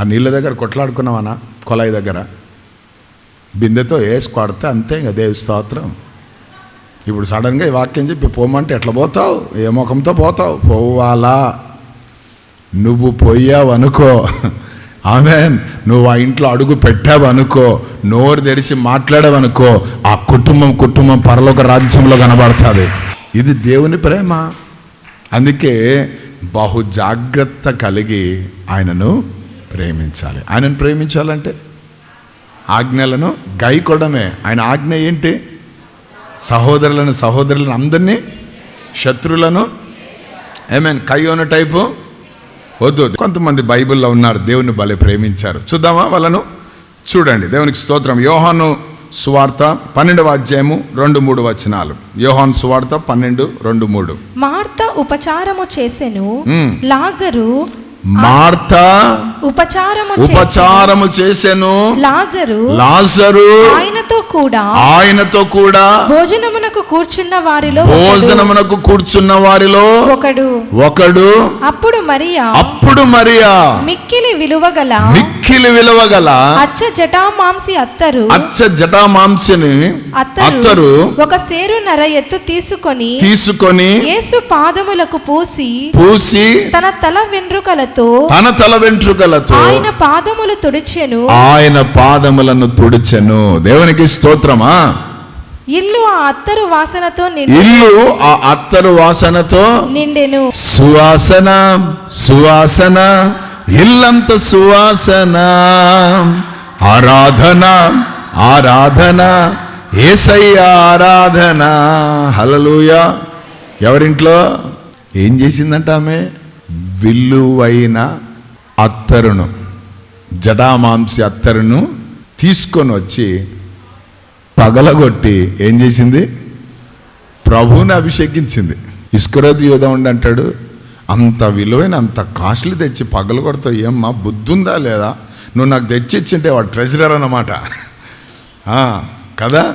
ఆ నీళ్ళ దగ్గర కొట్లాడుకున్నామన్నా కొలాయి దగ్గర. బిందెతో వేసి కొడితే అంతే ఇంకా దేవి స్తోత్రం. ఇప్పుడు సడన్గా ఈ వాక్యం చెప్పి పోమంటే ఎట్లా పోతావు? ఏ ముఖంతో పోతావు? పోవాలా. నువ్వు పోయావు అనుకో ఆమె నువ్వు ఆ ఇంట్లో అడుగు పెట్టావు అనుకో నోరు తెరిచి మాట్లాడావనుకో. ఆ కుటుంబం కుటుంబం పరలోక రాజ్యంలో కనబడుతుంది. ఇది దేవుని ప్రేమ. అందుకే బహు జాగ్రత్త కలిగి ఆయనను ప్రేమించాలి. ఆయనను ప్రేమించాలంటే ఆజ్ఞలను గైకొడమే. ఆయన ఆజ్ఞ ఏంటి? సహోదరులను సహోదరులను అందరినీ శత్రులను. Amen కయ్యోన type. వద్దు కొంతమంది బైబిల్లో ఉన్నారు దేవుని భలే ప్రేమించారు. చూద్దామా వాళ్ళను? చూడండి దేవునికి స్తోత్రం. యోహాను సువార్త పన్నెండవ అధ్యాయము రెండు మూడు వచనాలు. యోహాను సువార్త పన్నెండు రెండు మూడు. మార్త ఉపచారము చేసెను. లాజరు మార్త ఉపచారము చేసెను. ఉపచారము చేసెను లాజరు లాజరు ఆయనతో కూడా ఆయనతో కూడా భోజనమునకు కూర్చున్న వారిలో. భోజనమునకు కూర్చున్న వారిలో ఒకడు ఒకడు అప్పుడు మరియా అప్పుడు మరియా మిక్కిలి విలువగల మిక్కిలి విలువగల అచ్చ జటామాంసి అత్తరు. అచ్చ జటామాంసిని అత్తరు. అత్తరు. ఒక సేరు నర ఎత్తు తీసుకొని తీసుకొని యేసు పాదములకు పూసి పూసి తన తల వెంట్రుకలతో తన తల వెంట్రుకలతో ఆయన పాదములు తుడిచెను. ఆయన పాదములను తుడిచెను. దేవునికి స్తోత్రమా? ఇల్లు ఆ అత్తరు వాసనతో ఇల్లు ఆ అత్తరు వాసనతో నిండెను. సువాసన సువాసన. ఇల్లంత సువాసన ఆరాధన ఆరాధన ఏసయ్య ఆరాధన. హలలుయ ఎవరింట్లో? ఏం చేసిందంట ఆమె? విల్లువైన అత్తరును జటామాంసి అత్తరును తీసుకొని వచ్చి పగలగొట్టి ఏం చేసింది? ప్రభువుని అభిషేకించింది. ఇస్కరోత్ యోధ ఉండి అంటాడు అంత విలువైన అంత కాస్ట్లీ తెచ్చి పగలు కొడతావు ఏమ్మా బుద్ధుందా లేదా? నువ్వు నాకు తెచ్చి ఇచ్చింటే వాడు ట్రెజరర్ అన్నమాట. కదా?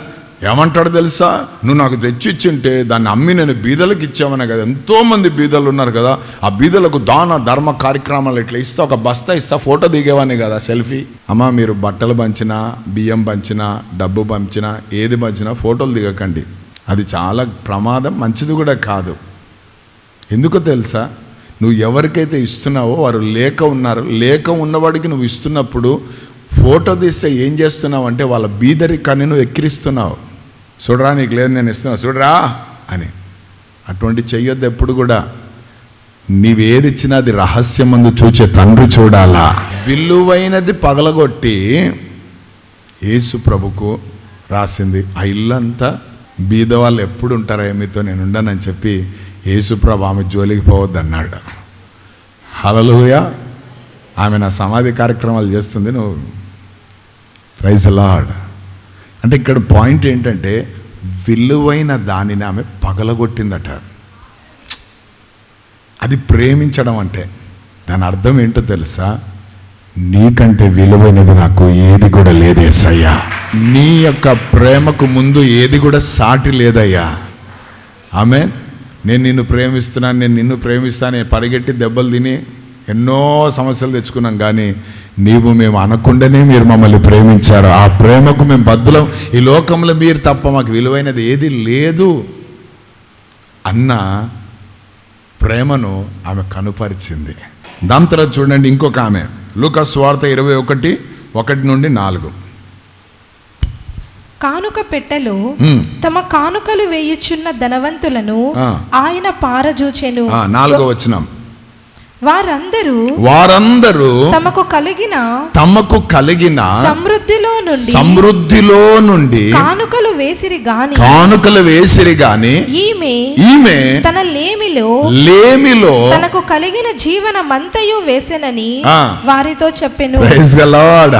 ఏమంటాడు తెలుసా? నువ్వు నాకు తెచ్చి ఇచ్చింటే దాన్ని అమ్మి నేను బీదలకు ఇచ్చామనే కదా. ఎంతోమంది బీదలు ఉన్నారు కదా. ఆ బీదలకు దాన ధర్మ కార్యక్రమాలు ఇట్లా ఇస్తా ఒక బస్తా ఇస్తా ఫోటో దిగేవాడిని కదా సెల్ఫీ. అమ్మ మీరు బట్టలు పంచినా బియ్యం పంచినా డబ్బు పంచినా ఏది పంచినా ఫోటోలు దిగకండి. అది చాలా ప్రమాదం మంచిది కూడా కాదు. ఎందుకో తెలుసా? నువ్వు ఎవరికైతే ఇస్తున్నావో వారు లేక ఉన్నారు. లేక ఉన్నవాడికి నువ్వు ఇస్తున్నప్పుడు ఫోటో తీస్తే ఏం చేస్తున్నావు అంటే వాళ్ళ బీదరికాన్ని నువ్వు ఎక్కిరిస్తున్నావు. చూడరా నీకు లేదు నేను ఇస్తున్నా. చూడరా అని. అటువంటి చెయ్యొద్దు ఎప్పుడు కూడా. నీవేది ఇచ్చినా అది రహస్యం మందు చూచే తండ్రి చూడాలా. విలువైనది పగలగొట్టి యేసు ప్రభుకు రాసింది ఆ ఇల్లంతా బీద వాళ్ళు ఎప్పుడు ఉంటారా మీతో నేను ఉండనని చెప్పి యేసుప్రభ ఆమె జోలికి పోవద్దన్నాడు. హలలుయ ఆమె నా సమాధి కార్యక్రమాలు చేస్తుంది నువ్వు. ప్రైజ్ లాడ్ అంటే ఇక్కడ పాయింట్ ఏంటంటే విలువైన దానిని ఆమె పగలగొట్టిందట. అది ప్రేమించడం అంటే. దాని అర్థం ఏంటో తెలుసా? నీకంటే విలువైనది నాకు ఏది కూడా లేదేసయ్యా నీ యొక్క ప్రేమకు ముందు ఏది కూడా సాటి లేదయ్యా. ఆమె నేను నిన్ను ప్రేమిస్తున్నాను నేను నిన్ను ప్రేమిస్తాను పరిగెట్టి దెబ్బలు తిని ఎన్నో సమస్యలు తెచ్చుకున్నాం కానీ నీవు మేము అనకుండానే మీరు మమ్మల్ని ప్రేమించారు. ఆ ప్రేమకు మేము బద్దులం ఈ లోకంలో మీరు తప్ప మాకు విలువైనది ఏది లేదు. అన్న ప్రేమను ఆమె కనుపరిచింది. దాని తర్వాత చూడండి ఇంకొక ఆమె. లూకస్ వార్త ఇరవై ఒకటి ఒకటి నుండి నాలుగు. కానుక పెట్టెలో. తమ కానుకలు వేయుచున్న ధనవంతులను. ఆయన పారజూచెను నాలుగో వచనం వారందరూ వారందరూ తమకు కలిగిన తమకు కలిగిన సమృద్ధిలో నుండి సమృద్ధిలో నుండి కానుకలు వేసిరి గాని కానుకలు వేసిరి గాని ఈమె ఈమె తన లేమిలో లేమిలో తనకు కలిగిన జీవనమంతయు వేసెనని. వారితో చెప్పెను ప్రైజ్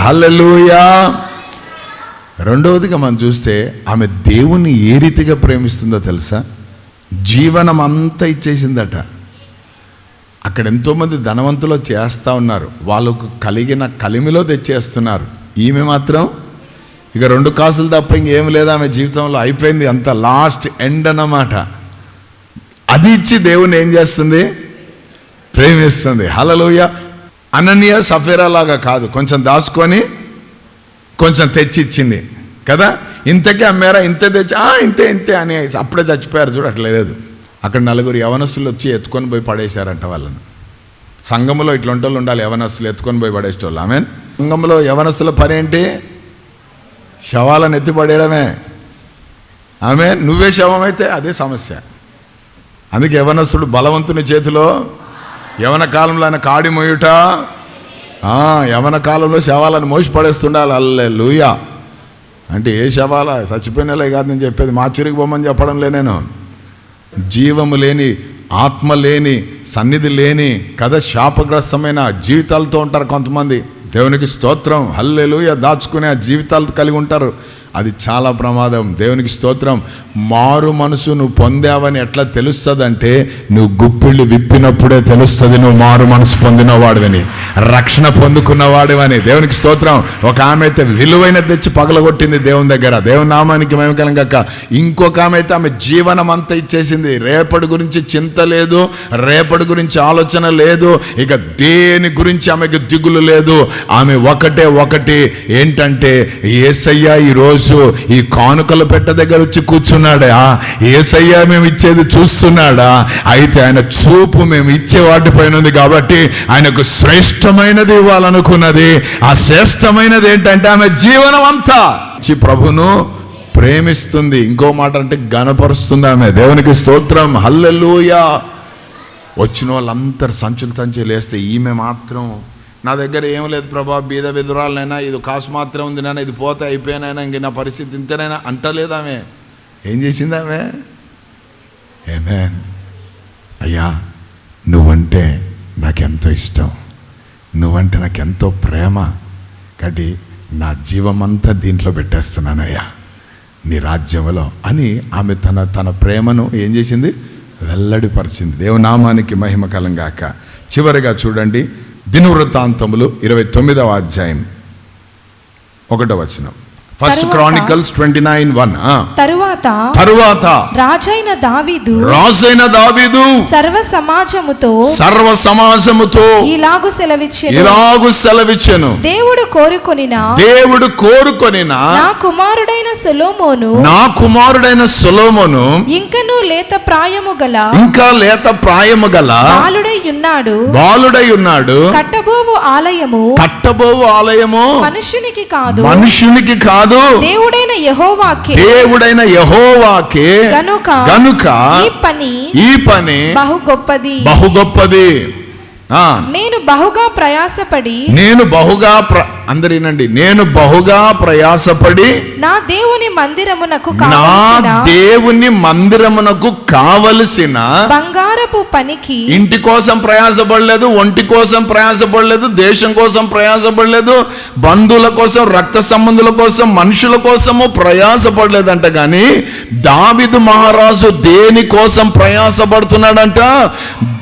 హల్లెలూయా రెండవదిగా మనం చూస్తే ఆమె దేవుని ఏ రీతిగా ప్రేమిస్తుందో తెలుసా? జీవనం అంతా ఇచ్చేసిందట. అక్కడ ఎంతోమంది ధనవంతులు చేస్తూ ఉన్నారు. వాళ్ళకు కలిగిన కలిమిలో తెచ్చేస్తున్నారు. ఈమె మాత్రం ఇక రెండు కాసులు తప్ప ఇంకేం లేదు ఆమె జీవితంలో. అయిపోయింది అంత లాస్ట్ ఎండ్ అన్నమాట. అది ఇచ్చి దేవుని ఏం చేస్తుంది? ప్రేమిస్తుంది. హలలోయ అనన్య సఫేరా లాగా కాదు. కొంచెం దాచుకొని కొంచెం తెచ్చి ఇచ్చింది కదా? ఇంతకే అమ్మారా ఇంత తెచ్చి "ఆ, ఇంతే ఇంతే అని అప్పుడే చచ్చిపోయారు చూడు అట్లా లేదు. అక్కడ నలుగురు యవనస్తులు వచ్చి ఎత్తుకొని పోయి పడేశారంట వాళ్ళని. సంఘములో ఇట్లాంటి వాళ్ళు ఉండాలి యవనస్తులు ఎత్తుకొని పోయి పడేసేటోళ్ళు. ఆమె సంఘంలో యవనస్తుల పని ఏంటి శవాలను ఎత్తిపడేయడమే ఆమె నువ్వే శవం అయితే అదే సమస్య. అందుకే యవనస్తుడు బలవంతుని చేతిలో యవన కాలంలో ఆయన కాడి మోయుట యవన కాలంలో శవాలను మోసి పడేస్తుండాలి అల్లే లూయా అంటే ఏ శవాల? చచ్చిపోయినలే కాదు నేను చెప్పేది. మా చిరికి బొమ్మని చెప్పడం లే నేను. జీవము లేని ఆత్మ లేని సన్నిధి లేని కథ శాపగ్రస్తమైన జీవితాలతో ఉంటారు కొంతమంది. దేవునికి స్తోత్రం. హల్లెలుయ. దాచుకునే ఆ జీవితాలు కలిగి ఉంటారు. అది చాలా ప్రమాదం. దేవునికి స్తోత్రం. మారు మనసు నువ్వు పొందావని ఎట్లా తెలుస్తుందంటే నువ్వు గుప్పిళ్ళు విప్పినప్పుడే తెలుస్తుంది నువ్వు మారు మనసు పొందిన వాడివని రక్షణ పొందుకున్నవాడివని. దేవునికి స్తోత్రం. ఒక ఆమె అయితే విలువైన తెచ్చి పగలగొట్టింది దేవుని దగ్గర. దేవుని నామానికి మేము కలగక ఇంకొక ఆమె అయితే ఆమె జీవనం అంతా ఇచ్చేసింది. రేపటి గురించి చింత లేదు రేపటి గురించి ఆలోచన లేదు ఇక దేని గురించి ఆమెకు దిగులు లేదు. ఆమె ఒకటే ఒకటి ఏంటంటే ఏసయ్య ఈరోజు ఈ కానుకల పెట్ట దగ్గర వచ్చి కూర్చున్నాడా? ఏసయ్య మేము ఇచ్చేది చూస్తున్నాడా? అయితే ఆయన చూపు మేము ఇచ్చే వాటిపైన ఉంది కాబట్టి ఆయనకు శ్రేష్టమైనది ఇవ్వాలనుకున్నది. ఆ శ్రేష్టమైనది ఏంటంటే ఆమె జీవనం అంతా ప్రభును ప్రేమిస్తుంది. ఇంకో మాట అంటే గణపరుస్తుంది ఆమె. దేవునికి స్తోత్రం. హల్లెలూయా. వచ్చిన వాళ్ళందరూ సంచులు సంచులు వేస్తే ఈమె మాత్రం నా దగ్గర ఏం లేదు ప్రభా బీద విధురాలనైనా ఇది కాసు మాత్రం ఉంది నాన్న ఇది పోతే అయిపోయినైనా ఇంక నా పరిస్థితి ఇంతనైనా అంటలేదు ఆమె. ఏం చేసింది ఆమె? ఏమే అయ్యా నువ్వంటే నాకెంతో ఇష్టం. నువ్వంటే నాకు ఎంతో ప్రేమ. కాబట్టి నా జీవమంతా దీంట్లో పెట్టేస్తున్నానయ్యా. నీ రాజ్యంలో అని ఆమె తన తన ప్రేమను ఏం చేసింది? వెల్లడిపరిచింది. దేవనామానికి మహిమ కలంగాక. చివరిగా చూడండి దినవృత్తాంతములు ఇరవై తొమ్మిదవ అధ్యాయం. ఒకటో వచనం. First Chronicles twenty nine one తరువాత తరువాత రాజైన దావీదు రాజైన దావీదు సర్వ సమాజముతో సర్వ సమాజముతో ఇలాగు సెలవిచ్చెను. ఇలాగు సెలవిచ్చెను. దేవుడు కోరుకొనిన దేవుడు కోరుకొనిన నా కుమారుడైన సొలొమోను నా కుమారుడైన సొలోమోను ఇంకనూ లేత ప్రాయము గల ఇంకా లేత ప్రాయము గల బాలుడై ఉన్నాడు. బాలుడై ఉన్నాడు. కట్టబోవు ఆలయము కట్టబోవు ఆలయము మనుషునికి కాదు. మనుషునికి కాదు దేవుడైన యెహోవాకే. దేవుడైన యహోవాకే గనుక గనుక ఈ పని ఈ పని బహు గొప్పది. బహు గొప్పది. ఆ. నేను బహుగా ప్రయాసపడి నేను బహుగా అందరినండి నేను బహుగా ప్రయాసపడి నా దేవుని మందిరమునకు నా దేవుని మందిరమునకు కావలసిన బంగారపు పనికి ఇంటి కోసం ప్రయాసపడలేదు ఒంటి కోసం ప్రయాసపడలేదు దేశం కోసం ప్రయాసపడలేదు బంధువుల కోసం రక్త సంబంధుల కోసం మనుషుల కోసము ప్రయాసపడలేదంట. కానీ దావిదు మహారాజు దేని కోసం ప్రయాసపడుతున్నాడంట?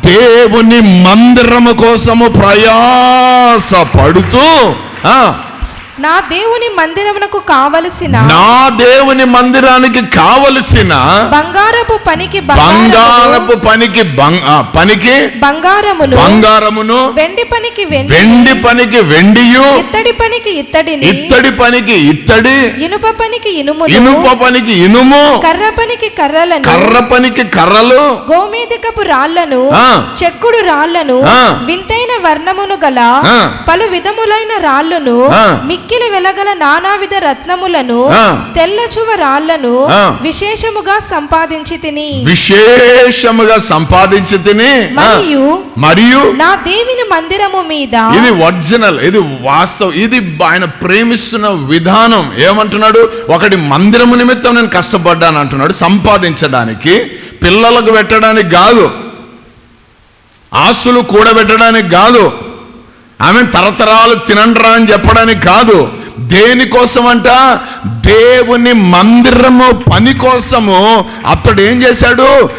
దేవుని మందిరము కోసము ప్రయాసపడుతూ ఆ, నా దేవుని మందిరమునకు కావలసిన నా దేవుని మందిరానికి కావలసిన బంగారపు పనికి బంగారపు పనికి పనికి బంగారమును బంగారమును వెండి పనికి వెండి వెండి పనికి వెండియు ఇత్తడి పనికి ఇత్తడిని ఇత్తడి పనికి ఇత్తడి ఇనుప పనికి ఇనుమును ఇనుప పనికి ఇనుము కర్ర పనికి కర్రలను కర్ర పనికి కర్రలు గోమేధికపు రాళ్ళను. చెక్కుడు రాళ్ళను. వింతైన వర్ణమును గల. పలు విధములైన రాళ్ళను ఆ. మిక్కిలి వెలగల నానావిధ రత్నములను. తెల్లచువ రాళ్ళను. విశేషముగా సంపాదించి తిని. విశేషముగా సంపాదించి తిని మరియు మరియు నా దేవుని మందిరము మీద ఇది ఒరిజినల్ ఇది వాస్తవం ఇది ఆయన ప్రేమిస్తున్న విధానం. ఏమంటున్నాడు? ఒకటి మందిరము నిమిత్తం నేను కష్టపడ్డాను అంటున్నాడు. సంపాదించడానికి పిల్లలకు పెట్టడానికి కాదు. ఆస్తులు కూడబెట్టడానికి కాదు. ఆమె తరతరాలు తినండ్రా అని చెప్పడానికి కాదు. దేనికోసం అంట దేవుని మందిరము పని కోసము. అతడు ఏం చేశాడు?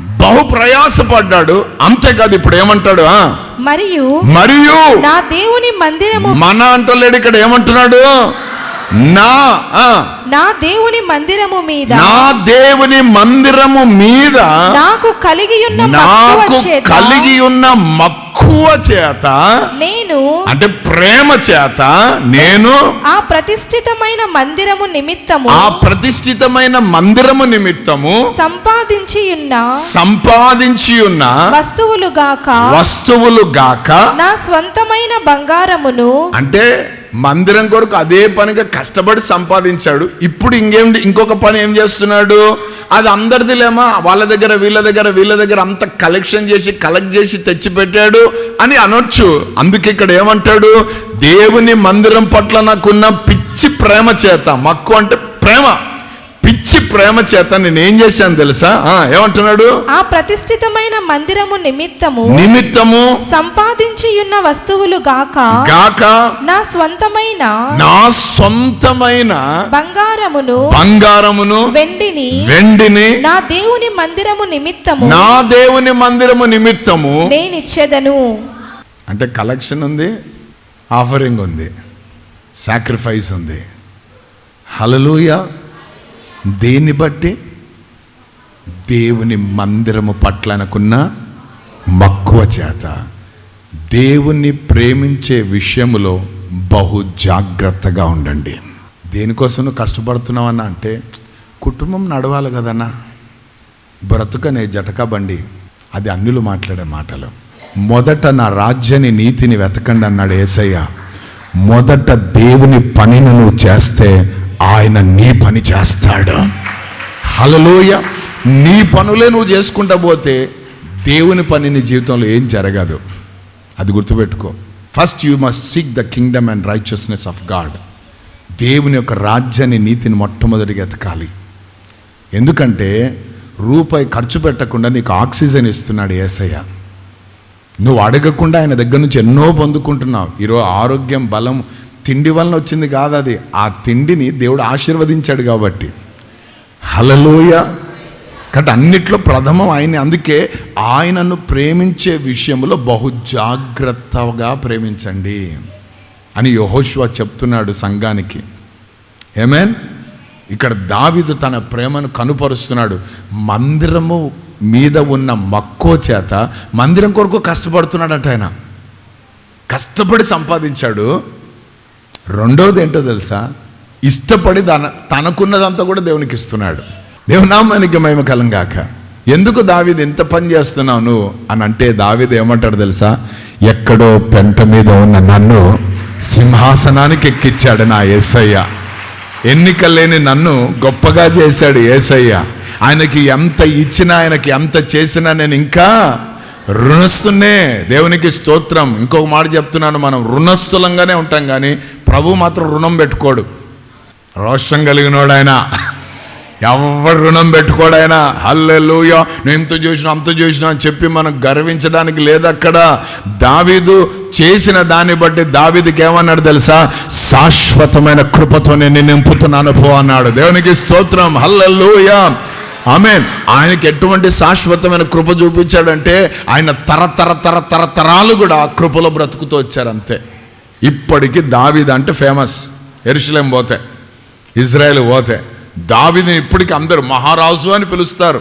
బహు ప్రయాసపడ్డాడు. అంతేకాదు ఇప్పుడు ఏమంటాడు ఆ? మరియు మరియు నా దేవుని మందిరము మన అంటలేడు ఇక్కడ ఏమంటున్నాడు? నా నా దేవుని మందిరము మీద నా దేవుని మందిరము మీద నాకు కలిగి ఉన్న నాకు కలిగి ఉన్న మక్కువ చేత నేను అంటే ప్రేమ చేత నేను ఆ ప్రతిష్ఠితమైన మందిరము నిమిత్తము ఆ ప్రతిష్ఠితమైన మందిరము నిమిత్తము సంపాదించి ఉన్న సంపాదించి ఉన్న వస్తువులు గాక వస్తువులు గాక నా స్వంతమైన బంగారమును అంటే మందిరం కొరకు అదే పనిగా కష్టపడి సంపాదించాడు. ఇప్పుడు ఇంకేం ఇంకొక పని ఏం చేస్తున్నాడు? అది అందరిదిలేమా వాళ్ళ దగ్గర వీళ్ళ దగ్గర వీళ్ళ దగ్గర అంత కలెక్షన్ చేసి కలెక్ట్ చేసి తెచ్చిపెట్టాడు అని అనొచ్చు. అందుకే ఇక్కడ ఏమంటాడు? దేవుని మందిరం పట్ల నాకున్న పిచ్చి ప్రేమ చేత. మక్కు అంటే ప్రేమ. పిచ్చి ప్రేమ చేత నేను ఏం చేశాను తెలుసా? ఏమంటున్నాడు? ఆ ప్రతిష్ఠితమైన మందిరము నిమిత్తము నిమిత్తము సంపాదించి ఉన్న వస్తువులు గాక గాక నా స్వంతమైన నా సొంతమైన బంగారమును బంగారమును వెండిని వెండిని నా దేవుని మందిరము నిమిత్తము నా దేవుని మందిరము నిమిత్తము నేనిచ్చెదను. అంటే కలెక్షన్ ఉంది ఆఫరింగ్ ఉంది సాక్రిఫైస్ ఉంది. హలలుయ దేన్ని బట్టి? దేవుని మందిరము పట్లనకున్న మక్కువ చేత. దేవుణ్ణి ప్రేమించే విషయంలో బహు జాగ్రత్తగా ఉండండి. దేనికోసం కష్టపడుతున్నావన్నా అంటే కుటుంబం నడవాలి కదన్నా. బ్రతుకనే జటకా బండి. అది అన్యులు మాట్లాడే మాటలు. మొదట నా రాజ్యాన్ని నీతిని వెతకండి అన్నాడు ఏసయ్య. మొదట దేవుని పనిని నువ్వు చేస్తే ఆయన నీ పని చేస్తాడు. హలలోయ నీ పనులే నువ్వు చేసుకుంటా పోతే దేవుని పని నీ జీవితంలో ఏం జరగదు. అది గుర్తుపెట్టుకో. First you must seek the kingdom and righteousness of God దేవుని యొక్క రాజ్యాన్ని నీతిని మొట్టమొదటిగా ఎతకాలి. ఎందుకంటే రూపాయి ఖర్చు పెట్టకుండా నీకు ఆక్సిజన్ ఇస్తున్నాడు ఏసయ్య. నువ్వు అడగకుండా ఆయన దగ్గర నుంచి ఎన్నో పొందుకుంటున్నావు. ఈరోజు ఆరోగ్యం బలం తిండి వలన వచ్చింది కాదు అది. ఆ తిండిని దేవుడు ఆశీర్వదించాడు కాబట్టి. హలలోయ కాబట్టి అన్నిట్లో ప్రథమం ఆయన అందుకే ఆయనను ప్రేమించే విషయంలో బహు జాగ్రత్తగా ప్రేమించండి అని యహోష్వా చెప్తున్నాడు సంఘానికి. ఏమేన్ ఇక్కడ దావిదు తన ప్రేమను కనుపరుస్తున్నాడు. మందిరము మీద ఉన్న మక్కువ చేత మందిరం కొరకు కష్టపడుతున్నాడట ఆయన. కష్టపడి సంపాదించాడు. రెండోది ఏంటో తెలుసా? ఇష్టపడి తన తనకున్నదంతా కూడా దేవునికి ఇస్తున్నాడు. దేవునామానికి మహిమ కలంగాక. ఎందుకు దావిది ఎంత పని చేస్తున్నావు నువ్వు అని అంటే దావిది ఏమంటాడు తెలుసా? ఎక్కడో పెంట మీద ఉన్న నన్ను సింహాసనానికి ఎక్కించాడు నా యేసయ్య ఎన్నిక లేని నన్ను గొప్పగా చేశాడు యేసయ్య ఆయనకి ఎంత ఇచ్చినా ఆయనకి ఎంత చేసినా నేను ఇంకా రుణస్తున్నే దేవునికి స్తోత్రం. ఇంకొక మాట చెప్తున్నాను మనం రుణస్థులంగానే ఉంటాం కానీ ప్రభు మాత్రం రుణం పెట్టుకోడు. రోషం కలిగినోడు ఆయన ఎవరు రుణం పెట్టుకోడు ఆయన హల్లెలూయా నేను ఇంత చూసినా అంత చూసినా అని చెప్పి మనం గర్వించడానికి లేదు అక్కడ దావీదు చేసిన దాన్ని బట్టి దావీదికి ఏమన్నాడు తెలుసా? శాశ్వతమైన కృపతో నేను నింపుతున్నాను పో అన్నాడు. దేవునికి స్తోత్రం. హల్లెలూయా. ఆమె ఆయనకి ఎటువంటి శాశ్వతమైన కృప చూపించాడంటే ఆయన తరతర తర తరతరాలు కూడా ఆ కృపలో బ్రతుకుతూ వచ్చారు అంతే ఇప్పటికీ దావిద అంటే ఫేమస్ ఎరుషలేం పోతే ఇజ్రాయెల్ పోతే దావిని ఇప్పటికీ అందరూ మహారాజు అని పిలుస్తారు.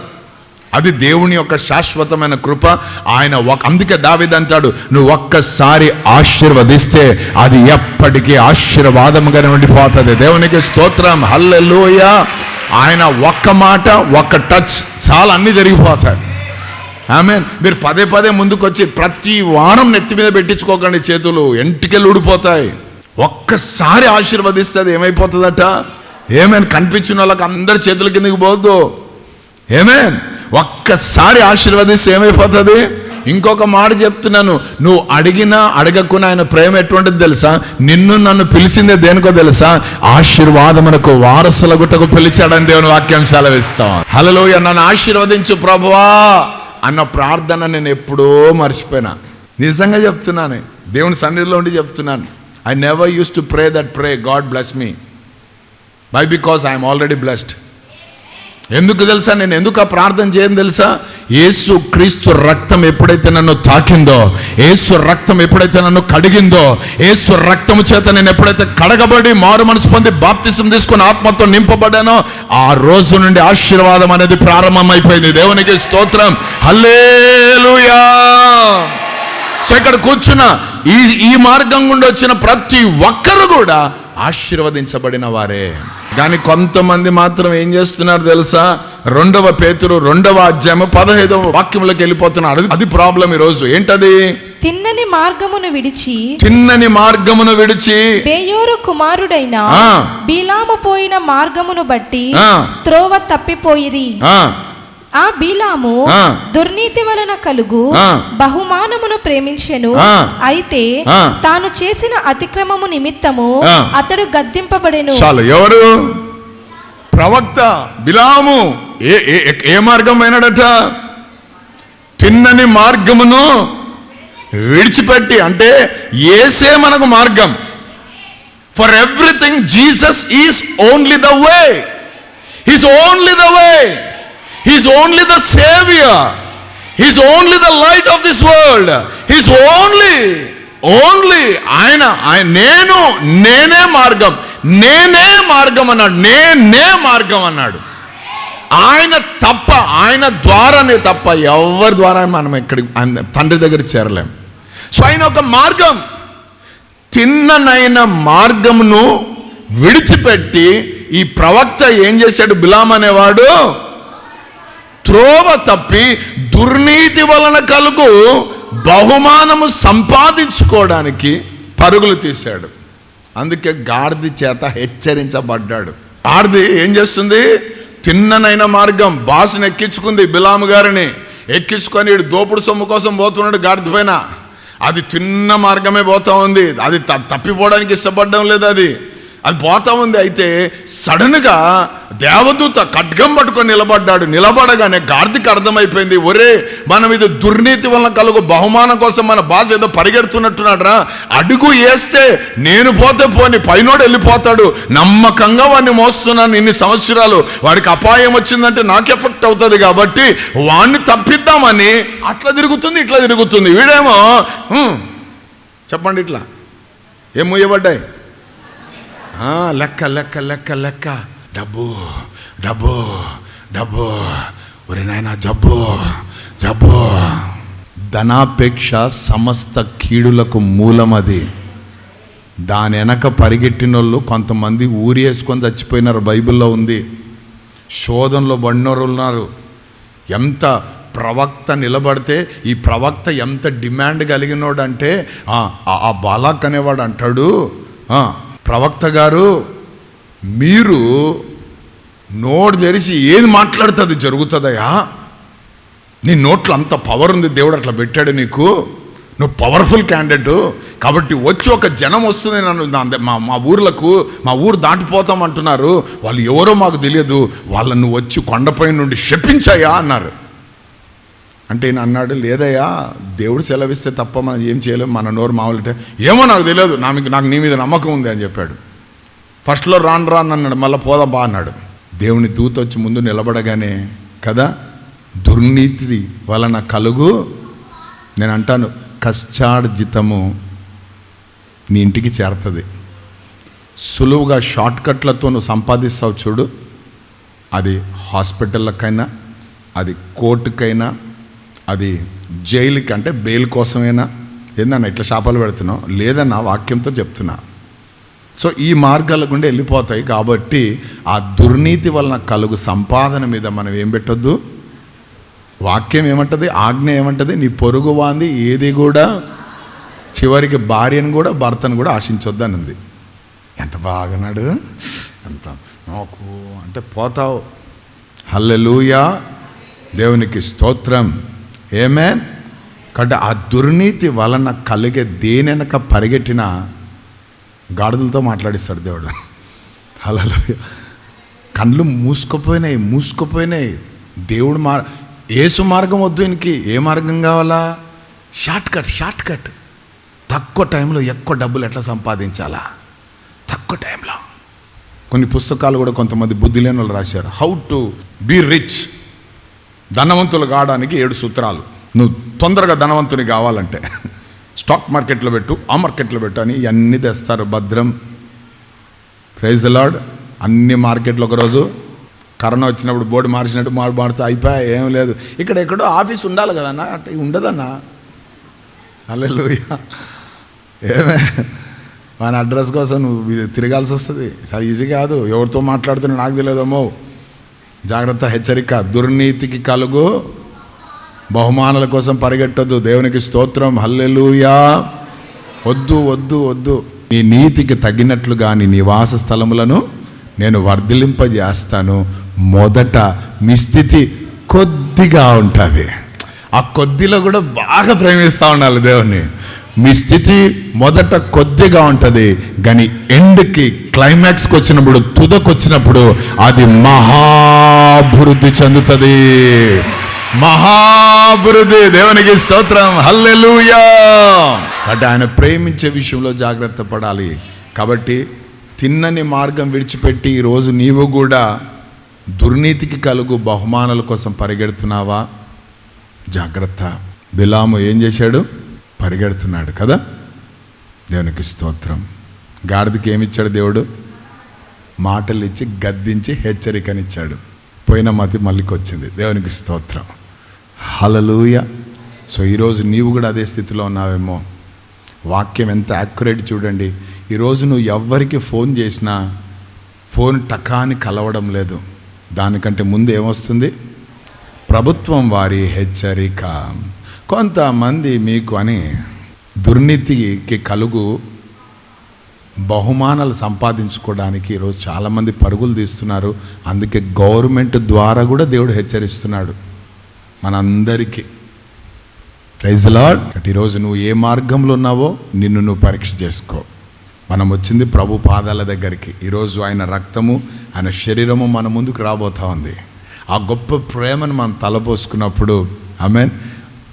అది దేవుని యొక్క శాశ్వతమైన కృప. ఆయన ఒక అందుకే దావీద్ అంటాడు నువ్వు ఒక్కసారి ఆశీర్వదిస్తే అది ఎప్పటికీ ఆశీర్వాదముగానే ఉండిపోతుంది. దేవునికి స్తోత్రం. హల్లెలూయా. ఆయన ఒక్క మాట ఒక్క టచ్ చాలా అన్నీ జరిగిపోతాయి. ఆమె మీరు పదే పదే ముందుకు వచ్చి ప్రతి వారం నెత్తి మీద పెట్టించుకోకండి చేతులు ఎంటికెళ్ళి ఊడిపోతాయి. ఒక్కసారి ఆశీర్వదిస్తే అది ఏమైపోతుందట? ఏమేన్ కనిపించిన వాళ్ళకి అందరి చేతుల కిందకి పోవద్దు ఏమేన్ ఒక్కసారి ఆశీర్వదిస్తే ఏమైపోతుంది? ఇంకొక మాట చెప్తున్నాను. నువ్వు అడిగినా అడగకున్నా ఆయన ప్రేమ ఎటువంటిది తెలుసా? నిన్ను నన్ను పిలిచిందే దేనికో తెలుసా? ఆశీర్వాదమునకు వారసుల గుట్టకు పిలిచాడని దేవుని వాక్యం సెలవిస్తాం. హలో నన్ను ఆశీర్వదించు ప్రభువా అన్న ప్రార్థన నేను ఎప్పుడో మర్చిపోయినా. నిజంగా చెప్తున్నాను. దేవుని సన్నిధిలో ఉండి చెప్తున్నాను. I never use to pray that pray God bless me by because I'm already blessed ఎందుకు తెలుసా? నేను ఎందుకు ఆ ప్రార్థన చేయను తెలుసా? యేసు క్రీస్తు రక్తం ఎప్పుడైతే నన్ను తాకిందో ఏసు రక్తం ఎప్పుడైతే నన్ను కడిగిందో ఏసు రక్తము చేత నేను ఎప్పుడైతే కడగబడి మారు మనసు పొంది బాప్తిసం తీసుకుని ఆత్మతో నింపబడానో ఆ రోజు నుండి ఆశీర్వాదం అనేది ప్రారంభమైపోయింది. దేవునికి స్తోత్రం. హల్లేలుయా! సో ఇక్కడ కూర్చున్న ఈ ఈ మార్గం గుండా వచ్చిన ప్రతి ఒక్కరు కూడా ఆశీర్వదించబడిన వారే. కానీ కొంతమంది మాత్రం ఏం చేస్తున్నారు తెలుసా? రెండవ పేతురు రెండవ అధ్యాయం పదహైదవ వాక్యంలోకి వెళ్ళిపోతున్నారు. అది ప్రాబ్లం ఈరోజు. ఏంటది? తిన్నని మార్గమును విడిచి తిన్నని మార్గమును విడిచి బేయోరు కుమారుడైన. బీలాము పోయిన మార్గమును బట్టి. త్రోవ తప్పిపోయిరి. ఆ, బీలాము. దుర్నీతి వలన కలుగు. బహుమానమును ప్రేమించెను. అయితే. తాను చేసిన అతిక్రమము నిమిత్తము. అతడు గద్దింపబడెను చాలు ఎవరు ప్రవక్త బిలాము ఏ ఏ- మార్గం అయినాడట తిన్నని మార్గమును విడిచిపెట్టి అంటే ఏసే మనకు మార్గం for everything Jesus is only the way he's only the way he's only the saviour he's only the light of this world he's only only ఆయన ఆయన నేను నేనే మార్గం. నేనే మార్గం అన్నాడు. నేనే మార్గం అన్నాడు. ఆయన తప్ప ఆయన ద్వారానే తప్ప ఎవరి ద్వారా మనం ఇక్కడికి తండ్రి దగ్గర చేరలేం. సో ఆయన ఒక మార్గం. తిన్ననైన మార్గమును విడిచిపెట్టి ఈ ప్రవక్త ఏం చేశాడు? బిలాం అనేవాడు త్రోవ తప్పి దుర్నీతి వలన కలుగు బహుమానము సంపాదించుకోవడానికి పరుగులు తీశాడు. అందుకే గాడిది చేత హెచ్చరించబడ్డాడు. గాడిది ఏం చేస్తుంది? తిన్ననైన మార్గం బాసుని ఎక్కించుకుంది బిలాము గారిని. ఎక్కించుకొని దోపుడు సొమ్ము కోసం పోతున్నాడు గాడిద పైన. అది తిన్న మార్గమే పోతా ఉంది. అది త- తప్పిపోవడానికి ఇష్టపడడం లేదు అది. అది పోతా ఉంది. అయితే సడన్గా దేవదూత ఖడ్గం పట్టుకొని నిలబడ్డాడు. నిలబడగానే గార్దికి అర్థమైపోయింది. ఒరే మనం ఇది దుర్నీతి వలన కలుగు బహుమానం కోసం మన బాస్ ఏదో పరిగెడుతున్నట్టున్నాడ్రా. అడుగు వేస్తే నేను పోతే పోని పైనోడు వెళ్ళిపోతాడు. నమ్మకంగా వాడిని మోస్తున్నాను ఇన్ని సంవత్సరాలు. వాడికి అపాయం వచ్చిందంటే నాకు ఎఫెక్ట్ అవుతుంది కాబట్టి వాడిని తప్పిద్దామని అట్లా తిరుగుతుంది ఇట్లా తిరుగుతుంది. వీడేమో చెప్పండి ఇట్లా. ఏం ముయ్యబడ్డాయి? లెక్క లెక్క లెక్క లెక్క. డబ్బు డబ్బు డబ్బు. ఒరి నాయన జబ్బు జబ్బు. ధనాపేక్ష సమస్త కీడులకు మూలం అది. దాని వెనక పరిగెట్టిన వాళ్ళు కొంతమంది ఊరి వేసుకొని చచ్చిపోయినారు బైబిల్లో ఉంది. శోధనలో పడినోరు ఉన్నారు. ఎంత ప్రవక్త నిలబడితే ఈ ప్రవక్త ఎంత డిమాండ్ కలిగినోడంటే ఆ ఆ- బాలాక్ అనేవాడు అంటాడు. ప్రవక్త గారు మీరు నోరు తెరిచి ఏది మాట్లాడుతుంది జరుగుతుందయా నీ నోట్లో అంత పవర్ ఉంది దేవుడు అట్లా పెట్టాడు నీకు. నువ్వు పవర్ఫుల్ క్యాండిడేట్ కాబట్టి వచ్చి ఒక జనం వస్తుంది నన్ను మా మా ఊర్లకు మా ఊరు దాటిపోతాం అంటున్నారు వాళ్ళు ఎవరో మాకు తెలియదు. వాళ్ళను వచ్చి కొండపై నుండి శపించాయా అన్నారు. అంటే ఈయన అన్నాడు లేదయ్యా దేవుడు సెలవిస్తే తప్ప మనం ఏం చేయలేం. మన నోరు మామూలు ఏమో నాకు తెలియదు. నా మీకు నాకు నీ మీద నమ్మకం ఉంది అని చెప్పాడు. ఫస్ట్లో రాను రాను అన్నాడు. మళ్ళీ పోదాం బా అన్నాడు. దేవుని దూత వచ్చి ముందు నిలబడగానే కదా దుర్నీతి వలన కలుగు. నేను అంటాను కష్టార్జితము నీ ఇంటికి చేరుతుంది. సులువుగా షార్ట్ కట్లతో నువ్వు సంపాదిస్తావు చూడు. అది హాస్పిటళ్ళకైనా అది కోర్టుకైనా అది జైలుకి అంటే బెయిల్ కోసమేనా? ఏందన్నా ఇట్లా శాపాలు పెడుతున్నావు? లేదన్నా వాక్యంతో చెప్తున్నా. సో ఈ మార్గాల గుండా వెళ్ళిపోతాయి కాబట్టి ఆ దుర్నీతి వలన కలుగు సంపాదన మీద మనం ఏం పెట్టొద్దు? వాక్యం ఏమంటది? ఆజ్ఞ ఏమంటది? నీ పొరుగు వాంది ఏది కూడా? చివరికి భార్యను కూడా భర్తను కూడా ఆశించొద్దు అని ఉంది ఎంత బాగున్నాడు? ఎంత నాకు అంటే పోతావు. హల్లెలూయా. దేవునికి స్తోత్రం. ఏమే? కాబట్టి ఆ దుర్నీతి వలన కలిగే దేనెనక పరిగెట్టిన గాడిదలతో మాట్లాడిస్తాడు దేవుడు. అలా కళ్ళు మూసుకుపోయినాయి మూసుకుపోయినాయి. దేవుడు మార్ ఏసు మార్గం వద్దు ఈయనకి. ఏ మార్గం కావాలా? Short cut short cut. తక్కువ టైంలో ఎక్కువ డబ్బులు ఎట్లా సంపాదించాలా? తక్కువ టైంలో. కొన్ని పుస్తకాలు కూడా కొంతమంది బుద్ధి లేని వాళ్ళు రాశారు. హౌ టు బీ రిచ్ ధనవంతులు కావడానికి ఏడు సూత్రాలు. నువ్వు తొందరగా ధనవంతుని కావాలంటే స్టాక్ మార్కెట్లో పెట్టు ఆ మార్కెట్లో పెట్టు అని ఇవన్నీ తెస్తారు భద్రం. ప్రైజ్ లాడ్ అన్ని మార్కెట్లు ఒకరోజు కరోనా వచ్చినప్పుడు బోర్డు మార్చినట్టు మాడు మార్చి అయిపోయా ఏం లేదు. ఇక్కడ ఎక్కడో ఆఫీస్ ఉండాలి కదన్నా. అంటే ఉండదన్నా. అల్లెలు ఏమే? మన అడ్రస్ కోసం నువ్వు ఇది తిరగాల్సి వస్తుంది. సరే ఈజీ కాదు. ఎవరితో మాట్లాడుతున్నా నాకు తెలియదేమో జాగ్రత్త హెచ్చరిక. దుర్నీతికి కలుగు. బహుమానాల కోసం పరిగెట్టొద్దు. దేవునికి స్తోత్రం. హల్లెలూయా. వద్దు వద్దు వద్దు. నీ నీతికి తగినట్లుగా నీ నివాస స్థలములను నేను వర్ధిలింపజేస్తాను. మొదట మీ స్థితి కొద్దిగా ఉంటుంది. ఆ కొద్దిలో కూడా బాగా ప్రేమిస్తూ ఉండాలి దేవుణ్ణి. మీ స్థితి మొదట కొద్దిగా ఉంటుంది కానీ ఎండ్కి క్లైమాక్స్కి వచ్చినప్పుడు తుదకొచ్చినప్పుడు అది మహాభివృద్ధి చెందుతుంది. మహాభివృద్ధి. దేవునికి స్తోత్రం. హల్లెలూయా. అంటే ఆయన ప్రేమించే విషయంలో జాగ్రత్త పడాలి. కాబట్టి తిన్నని మార్గం విడిచిపెట్టి ఈరోజు నీవు కూడా దుర్నీతికి కలుగు బహుమానాల కోసం పరిగెడుతున్నావా? జాగ్రత్త. బిలాము ఏం చేశాడు? పరిగెడుతున్నాడు కదా? దేవునికి స్తోత్రం. గాడిదకి ఏమిచ్చాడు దేవుడు? మాటలు ఇచ్చి గద్దించి హెచ్చరికనిచ్చాడు. పోయిన మతి మళ్ళీకి వచ్చింది దేవునికి స్తోత్రం. హలలుయ సో ఈరోజు నీవు కూడా అదే స్థితిలో ఉన్నావేమో. వాక్యం ఎంత యాక్యురేట్ చూడండి. ఈరోజు నువ్వు ఎవ్వరికి ఫోన్ చేసినా ఫోన్ టకాని కలవడం లేదు. దానికంటే ముందు ఏమొస్తుంది? ప్రభుత్వం వారి హెచ్చరిక. కొంతమంది మీకు అని దుర్నీతికి కలుగు బహుమానాలు సంపాదించుకోవడానికి ఈరోజు చాలామంది పరుగులు తీస్తున్నారు. అందుకే గవర్నమెంట్ ద్వారా కూడా దేవుడు హెచ్చరిస్తున్నాడు. మనందరికీ. ప్రైజ్ లాడ్ ఈరోజు నువ్వు ఏ మార్గంలో ఉన్నావో నిన్ను నువ్వు పరీక్ష చేసుకో. మనం వచ్చింది ప్రభు పాదాల దగ్గరికి. ఈరోజు ఆయన రక్తము ఆయన శరీరము మన ముందుకు రాబోతా ఉంది. ఆ గొప్ప ప్రేమను మనం తలపోసుకున్నప్పుడు మీన్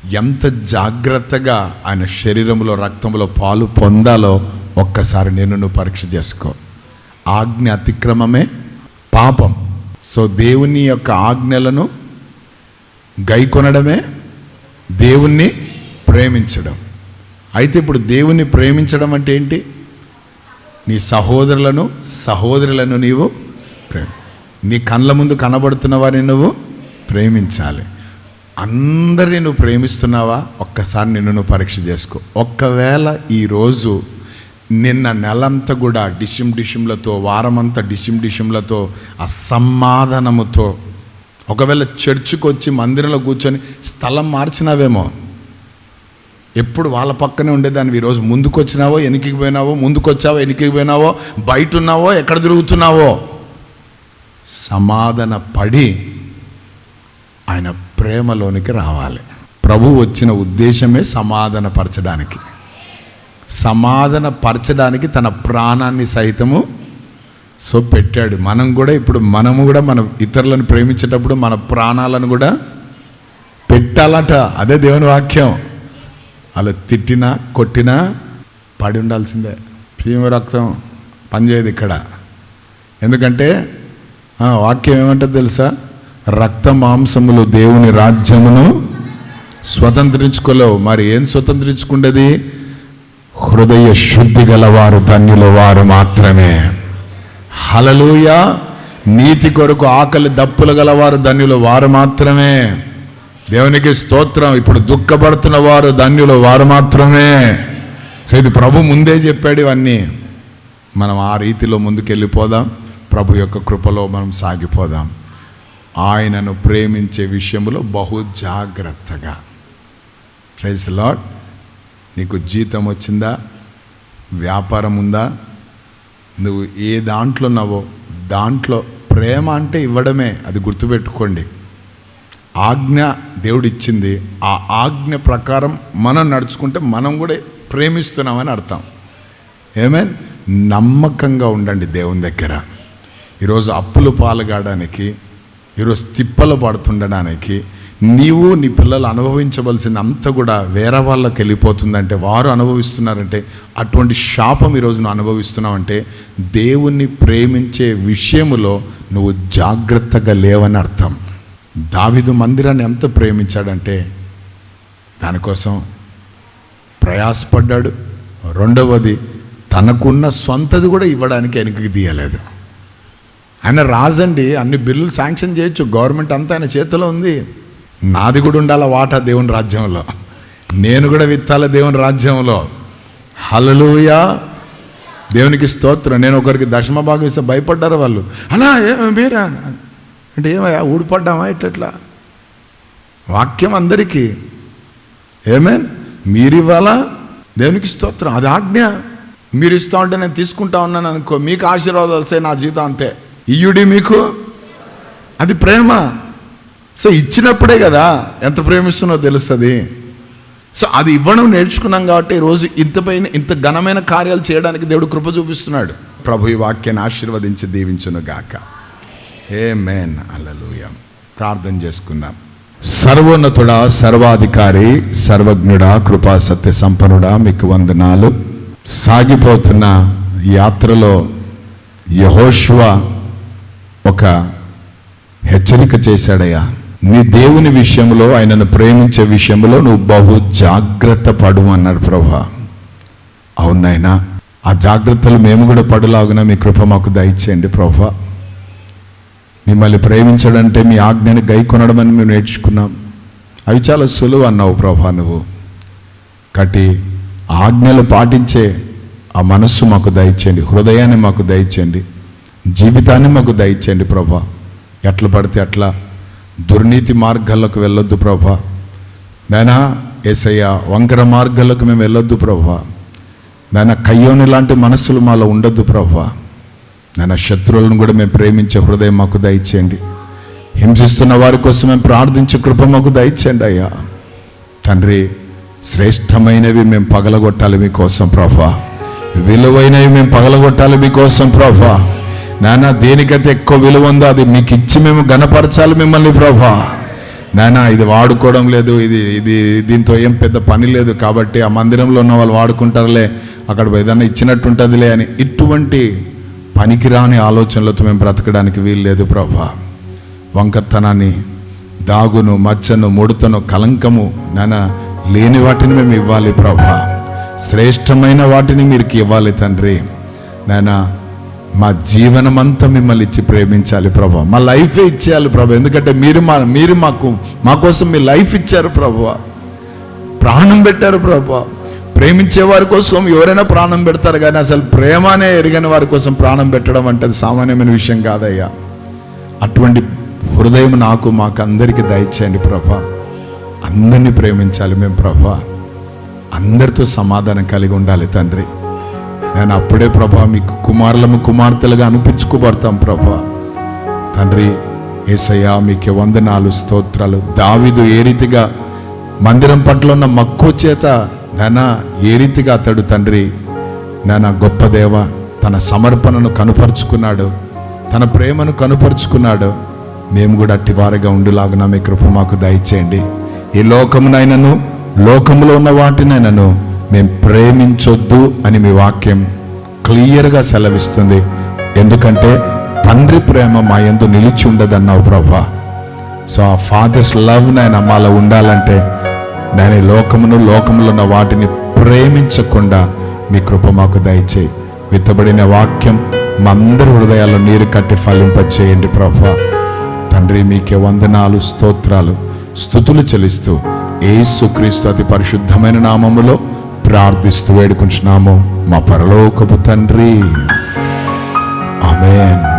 ఎంత జాగ్రత్తగా ఆయన శరీరంలో రక్తంలో పాలు పొందాలో ఒక్కసారి నేను నువ్వు పరీక్ష చేసుకో. ఆజ్ఞ అతిక్రమమే పాపం. సో దేవుని యొక్క ఆజ్ఞలను గైకొనడమే దేవుణ్ణి ప్రేమించడం. అయితే ఇప్పుడు దేవుణ్ణి ప్రేమించడం అంటే ఏంటి? నీ సహోదరులను సహోదరులను నీవు ప్రేమ నీ కళ్ళ ముందు కనబడుతున్న వారిని నువ్వు ప్రేమించాలి. అందరినీ నువ్వు ప్రేమిస్తున్నావా? ఒక్కసారి నిన్ను నువ్వు పరీక్ష చేసుకో. ఒక్కవేళ ఈరోజు నిన్న నెలంతా కూడా డిషిం డిషింలతో వారమంతా డిషిం డిషింలతో అసమాధానముతో ఒకవేళ చర్చికి వచ్చి మందిరంలో కూర్చొని స్థలం మార్చినావేమో? ఎప్పుడు వాళ్ళ పక్కనే ఉండేదాన్ని ఈరోజు ముందుకు వచ్చినావో వెనక్కి పోయినావో ముందుకు వచ్చావో వెనక్కి పోయినావో బయట ఉన్నావో ఎక్కడ తిరుగుతున్నావో? సమాధాన పడి ఆయన ప్రేమలోనికి రావాలి. ప్రభు వచ్చిన ఉద్దేశమే సమాధానపరచడానికి. సమాధానపరచడానికి తన ప్రాణాన్ని సైతము సో పెట్టాడు. మనం కూడా ఇప్పుడు మనము కూడా మన ఇతరులను ప్రేమించేటప్పుడు మన ప్రాణాలను కూడా పెట్టాలట. అదే దేవుని వాక్యం. అలా తిట్టినా కొట్టినా పడి ఉండాల్సిందే. భీమ రక్తం పనిచేయదు ఇక్కడ. ఎందుకంటే వాక్యం ఏమంటుంది తెలుసా? రక్త మాంసములు దేవుని రాజ్యమును స్వతంత్రించుకోలేవు. మరి ఏం స్వతంత్రించుకుండేది? హృదయ శుద్ధి గలవారు ధన్యులు వారు మాత్రమే. హలలుయ నీతి కొరకు ఆకలి దప్పులు గలవారు ధన్యులు వారు మాత్రమే. దేవునికి స్తోత్రం. ఇప్పుడు దుఃఖపడుతున్న వారు ధన్యులు వారు మాత్రమే. సో ఇది ప్రభు ముందే చెప్పాడు ఇవన్నీ. మనం ఆ రీతిలో ముందుకెళ్ళిపోదాం. ప్రభు యొక్క కృపలో మనం సాగిపోదాం. ఆయనను ప్రేమించే విషయంలో బహు జాగ్రత్తగా. ప్రైజ్ లాడ్ నీకు జీతం వచ్చిందా? వ్యాపారం ఉందా? నువ్వు ఏ దాంట్లో ఉన్నావో? దాంట్లో ప్రేమ అంటే ఇవ్వడమే అది గుర్తుపెట్టుకోండి. ఆజ్ఞ దేవుడిచ్చింది ఆ ఆజ్ఞ ప్రకారం మనం నడుచుకుంటే మనం కూడా ప్రేమిస్తున్నామని అర్థం. ఏమేన్ నమ్మకంగా ఉండండి దేవుని దగ్గర. ఈరోజు అప్పులు పాల్గడానికి ఈరోజు తిప్పలు పడుతుండడానికి నీవు నీ పిల్లలు అనుభవించవలసిన అంతా కూడా వేరే వాళ్ళకి వెళ్ళిపోతుందంటే వారు అనుభవిస్తున్నారంటే అటువంటి శాపం ఈరోజు నువ్వు అనుభవిస్తున్నావంటే దేవుణ్ణి ప్రేమించే విషయములో నువ్వు జాగ్రత్తగా లేవని అర్థం. దావిదు మందిరాన్ని ఎంత ప్రేమించాడంటే దానికోసం ప్రయాసపడ్డాడు. రెండవది తనకున్న సొంతది కూడా ఇవ్వడానికి వెనక్కి తీయలేదు. ఆయన రాజండి అన్ని బిల్లులు శాంక్షన్ చేయొచ్చు. గవర్నమెంట్ అంతా ఆయన చేతిలో ఉంది. నాది కూడా ఉండాల వాటా దేవుని రాజ్యంలో? నేను కూడా విత్తాల దేవుని రాజ్యంలో? హలలుయా దేవునికి స్తోత్రం. నేను ఒకరికి దశమ భాగం ఇస్తే భయపడ్డారు వాళ్ళు. అన్నా ఏమ మీరా? అంటే ఏమయ్యా ఊడిపడ్డామా ఇట్లా వాక్యం అందరికీ. ఏమేన్? మీరివ్వాలా? దేవునికి స్తోత్రం. అది ఆజ్ఞ. మీరు ఇస్తా ఉంటే నేను తీసుకుంటా ఉన్నాను అనుకో. మీకు ఆశీర్వాదాలు వస్తాయి నా జీతం అంతే. ఇయుడి మీకు? అది ప్రేమ. సో ఇచ్చినప్పుడే కదా ఎంత ప్రేమిస్తున్నో తెలుస్తుంది. సో అది ఇవ్వడం నేర్చుకున్నాం కాబట్టి ఈరోజు ఇంత పైన ఇంత ఘనమైన కార్యాలు చేయడానికి దేవుడు కృప చూపిస్తున్నాడు. ప్రభు ఈ వాక్యాన్ని ఆశీర్వదించి దీవించును గాక. ఏ మేన్ అలలుయ ప్రార్థన చేసుకుందాం. సర్వోన్నతుడా సర్వాధికారి సర్వజ్ఞుడా కృపా సత్య సంపన్నుడా మీకు వందనాలు. సాగిపోతున్న యాత్రలో యహోష్వా ఒక హెచ్చరిక చేశాడయ్యా. నీ దేవుని విషయంలో ఆయనను ప్రేమించే విషయంలో నువ్వు బహు జాగ్రత్త పడు అన్నాడు ప్రభా. అవునాయనా ఆ జాగ్రత్తలు మేము కూడా పడులాగున మీ కృప మాకు దయచేయండి ప్రభా. మిమ్మల్ని ప్రేమించడంటే మీ ఆజ్ఞని గై కొనడం అని మేము నేర్చుకున్నాం. అవి చాలా సులువు అన్నావు ప్రభా నువ్వు. కాబట్టి ఆజ్ఞలు పాటించే ఆ మనస్సు మాకు దయచేయండి హృదయాన్ని మాకు దయచేయండి. జీవితాన్ని మాకు దయచేయండి ప్రభా. ఎట్లా పడితే అట్లా దుర్నీతి మార్గాల్లోకి వెళ్ళొద్దు ప్రభా. నాయనా ఏసయ్య వంకర మార్గాల్లోకి మేము వెళ్ళొద్దు ప్రభా. నాయన కయ్యోని లాంటి మనస్సులు మాలో ఉండొద్దు ప్రభా. నాయన శత్రువులను కూడా మేము ప్రేమించే హృదయం మాకు దయచేయండి. హింసిస్తున్న వారి కోసం మేము ప్రార్థించే కృప మాకు దయచేయండి అయ్యా. తండ్రి శ్రేష్టమైనవి మేము పగలగొట్టాలి మీకోసం ప్రభా. విలువైనవి మేము పగలగొట్టాలి మీకోసం ప్రభా. నాన్న దేనికైతే ఎక్కువ విలువ ఉందో అది మీకు ఇచ్చి మేము గణపరచాలి మిమ్మల్ని ప్రభా. నానా ఇది వాడుకోవడం లేదు ఇది ఇది దీంతో ఏం పెద్ద పని లేదు కాబట్టి ఆ మందిరంలో ఉన్న వాళ్ళు వాడుకుంటారులే అక్కడ ఏదన్నా ఇచ్చినట్టుంటుందిలే అని ఇటువంటి పనికిరాని ఆలోచనలతో మేము బ్రతకడానికి వీలు లేదు ప్రభా. వంకర్తనాన్ని దాగును మచ్చను ముడతను కలంకము నానా లేని వాటిని మేము ఇవ్వాలి ప్రభా. శ్రేష్టమైన వాటిని మీరు ఇవ్వాలి తండ్రి. నానా మా జీవనమంతా మిమ్మల్ని ఇచ్చి ప్రేమించాలి ప్రభా. మా లైఫే ఇచ్చేయాలి ప్రభా. ఎందుకంటే మీరు మా మీరు మాకు మా కోసం మీ లైఫ్ ఇచ్చారు ప్రభా. ప్రాణం పెట్టారు ప్రభా. ప్రేమించే వారి కోసం ఎవరైనా ప్రాణం పెడతారు కానీ అసలు ప్రేమనే ఎరగని వారి కోసం ప్రాణం పెట్టడం అంటే అది సామాన్యమైన విషయం కాదయ్యా. అటువంటి హృదయం నాకు మాకు అందరికీ దయచేయండి ప్రభా. అందరినీ ప్రేమించాలి మేము ప్రభా. అందరితో సమాధానం కలిగి ఉండాలి తండ్రి. నేను అప్పుడే ప్రభా మీకు కుమారులము కుమార్తెలుగా అనిపించుకోబడతాం ప్రభా. తండ్రి ఏసయ్యా మీకు వందనాలు స్తోత్రాలు. దావిదు ఏ రీతిగా మందిరం పట్ల ఉన్న మక్కువ చేత నానా ఏ రీతిగా అతడు తండ్రి నానా గొప్ప దేవ తన సమర్పణను కనుపరుచుకున్నాడు తన ప్రేమను కనుపరుచుకున్నాడు. మేము కూడా అట్టివారిగా ఉండులాగున మీ కృప మాకు దయచేయండి. ఈ లోకమునైనను లోకములో ఉన్న వాటినైనను మేము ప్రేమించొద్దు అని మీ వాక్యం క్లియర్గా సెలవిస్తుంది. ఎందుకంటే తండ్రి ప్రేమ మా ఎందు నిలిచి ఉండదన్నావు ప్రభా. సో ఆ ఫాదర్స్ లవ్ నాయన మాలో ఉండాలంటే నేను ఈ లోకమును లోకములో ఉన్న వాటిని ప్రేమించకుండా మీ కృప మాకు దయచేయి. విత్తబడిన వాక్యం మా అందరి హృదయాల్లో నీరు కట్టి ఫలింపచేయండి ప్రభా. తండ్రి మీకే వందనాలు స్తోత్రాలు స్థుతులు చెల్లిస్తూ ఏసుక్రీస్తు అతి పరిశుద్ధమైన నామములో ప్రార్థిస్తూ వేడుకుంటున్నాము మా పరలోకపు తండ్రి. ఆమెన్.